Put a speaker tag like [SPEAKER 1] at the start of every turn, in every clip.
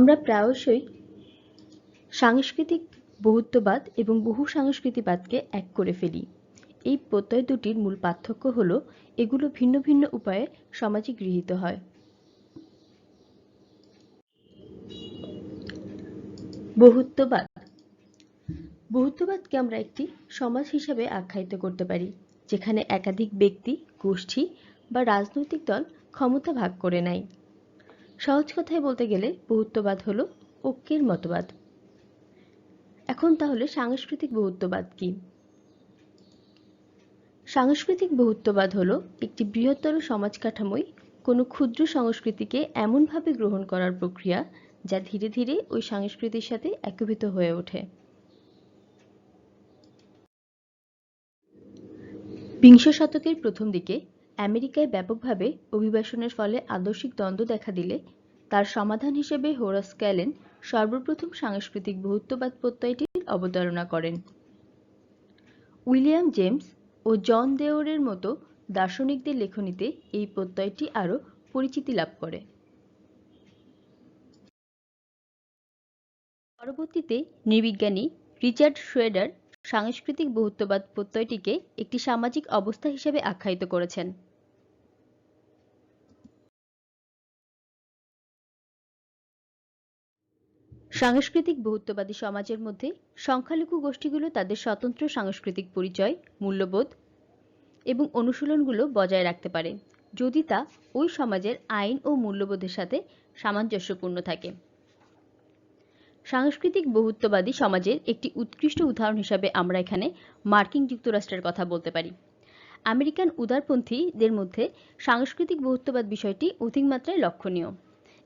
[SPEAKER 1] আমরা প্রায়শই সাংস্কৃতিক বহুত্ববাদ এবং বহু সংস্কৃতিবাদকে এক করে ফেলি। এই প্রত্যয় দুটির মূল পার্থক্য হল, এগুলো ভিন্ন ভিন্ন উপায়ে সমাজে গৃহীত হয়। বহুত্ববাদ। বহুত্ববাদকে আমরা একটি সমাজ হিসাবে আখ্যায়িত করতে পারি, যেখানে একাধিক ব্যক্তি, গোষ্ঠী বা রাজনৈতিক দল ক্ষমতা ভাগ করে নেয়। সহজ কথায় বলতে গেলে বহুত্ববাদ হলো ঐক্যের মতবাদ। এখন তাহলে সাংস্কৃতিক বহুত্ববাদ কি? সাংস্কৃতিক বহুত্ববাদ হলো একটি বৃহত্তর সমাজ কাঠামোয় কোনো ক্ষুদ্র সংস্কৃতিকে এমনভাবে গ্রহণ করার প্রক্রিয়া যা ধীরে ধীরে ওই সংস্কৃতির সাথে একীভূত হয়ে ওঠে। বিংশ শতকের প্রথম দিকে আমেরিকায় ব্যাপকভাবে অভিবাসনের ফলে আদর্শিক দ্বন্দ্ব দেখা দিলে, তার সমাধান হিসেবে হোরাস ক্যালেন সর্বপ্রথম সাংস্কৃতিক বহুত্ববাদ প্রত্যয়টির অবতারণা করেন। উইলিয়াম জেমস ও জন দেওরের মতো দার্শনিকদের লেখনীতে এই প্রত্যয়টি আরও পরিচিতি লাভ করে। পরবর্তীতে নৃবিজ্ঞানী রিচার্ড শ্রেডার সাংস্কৃতিক বহুত্ববাদ প্রত্যয়টিকে একটি সামাজিক অবস্থা হিসেবে আখ্যায়িত করেছেন। সাংস্কৃতিক বহুত্ববাদী সমাজের মধ্যে সংখ্যালঘু গোষ্ঠীগুলো তাদের স্বতন্ত্র সাংস্কৃতিক পরিচয়, মূল্যবোধ এবং অনুশীলনগুলো বজায় রাখতে পারে, যদি তা ওই সমাজের আইন ও মূল্যবোধের সাথে সামঞ্জস্যপূর্ণ থাকে। সাংস্কৃতিক বহুত্ববাদী সমাজের একটি উৎকৃষ্ট উদাহরণ হিসাবে আমরা এখানে মার্কিন যুক্তরাষ্ট্রের কথা বলতে পারি। আমেরিকান উদারপন্থীদের মধ্যে সাংস্কৃতিক বহুত্ববাদ বিষয়টি অধিক মাত্রায় লক্ষণীয়।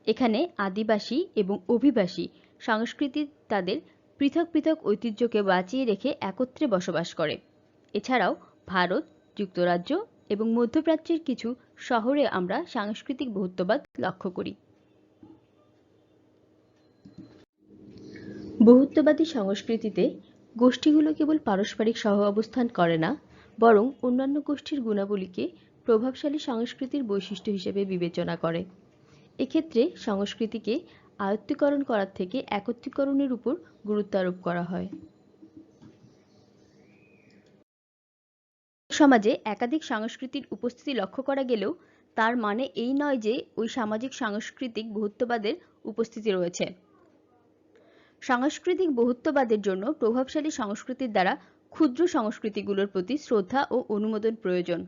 [SPEAKER 1] এখানে আদিবাসী এবং অভিবাসী সংস্কৃতি তাদের পৃথক পৃথক ঐতিহ্যকে বাঁচিয়ে রেখে একত্রে বসবাস করে। এছাড়াও ভারত, যুক্তরাজ্য এবং মধ্যপ্রাচ্যের কিছু শহরে আমরা সাংস্কৃতিক বহুত্ববাদ লক্ষ্য করি। বহুত্ববাদী সংস্কৃতিতে গোষ্ঠীগুলো কেবল পারস্পরিক সহ অবস্থান করে না, বরং অন্যান্য গোষ্ঠীর গুণাবলীকে প্রভাবশালী সংস্কৃতির বৈশিষ্ট্য হিসেবে বিবেচনা করে। এক্ষেত্রে সংস্কৃতিকে আয়ত্তীকরণ করার থেকে একত্রীকরণের উপর গুরুত্ব আরোপ করা হয়। সমাজে একাধিক সংস্কৃতির উপস্থিতি লক্ষ্য করা গেলেও তার মানে এই নয় যে ওই সামাজিক সাংস্কৃতিক বহুত্ববাদের উপস্থিতি রয়েছে। সাংস্কৃতিক বহুত্ববাদের জন্য প্রভাবশালী সংস্কৃতির দ্বারা ক্ষুদ্র সংস্কৃতিগুলোর প্রতি শ্রদ্ধা ও অনুমোদন প্রয়োজন।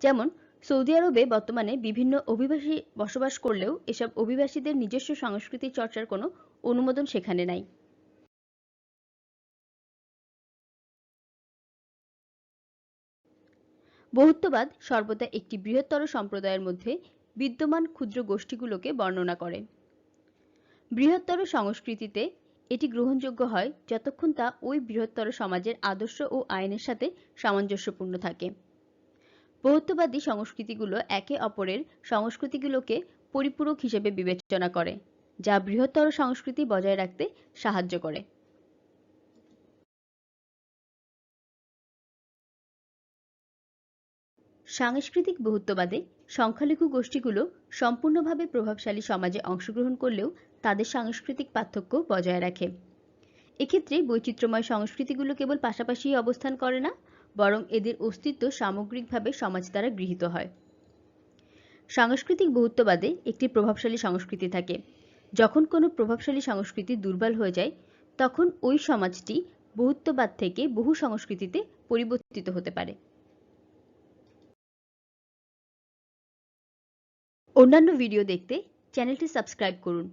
[SPEAKER 1] যেমন সৌদি আরবে বর্তমানে বিভিন্ন অভিবাসী বসবাস করলেও এসব অভিবাসীদের নিজস্ব সংস্কৃতি চর্চার কোনো অনুমোদন সেখানে নাই। বহুত্ববাদ সর্বদা একটি বৃহত্তর সম্প্রদায়ের মধ্যে বিদ্যমান ক্ষুদ্র গোষ্ঠীগুলোকে বর্ণনা করে। বৃহত্তর সংস্কৃতিতে এটি গ্রহণযোগ্য হয় যতক্ষণ তা ওই বৃহত্তর সমাজের আদর্শ ও আইনের সাথে সামঞ্জস্যপূর্ণ থাকে। বহুত্ববাদী সংস্কৃতিগুলো একে অপরের সংস্কৃতিগুলোকে পরিপূরক হিসেবে বিবেচনা করে, যা বৃহত্তর সংস্কৃতি বজায় রাখতে সাহায্য করে। সাংস্কৃতিক বহুত্ববাদে সংখ্যালঘু গোষ্ঠীগুলো সম্পূর্ণভাবে প্রভাবশালী সমাজে অংশগ্রহণ করলেও তাদের সাংস্কৃতিক পার্থক্য বজায় রাখে। এক্ষেত্রে বৈচিত্র্যময় সংস্কৃতিগুলো কেবল পাশাপাশি অবস্থান করে না বরং এদের অস্তিত্ব সামগ্রিকভাবে সমাজ দ্বারা গৃহীত হয়। সাংস্কৃতিক বহুত্ববাদে একটি প্রভাবশালী সংস্কৃতি থাকে। যখন কোনো প্রভাবশালী সংস্কৃতি দুর্বল হয়ে যায়, তখন ওই সমাজটি বহুত্ববাদ থেকে বহু সংস্কৃতিতে পরিবর্তিত হতে পারে। অন্যান্য ভিডিও দেখতে চ্যানেলটি সাবস্ক্রাইব করুন।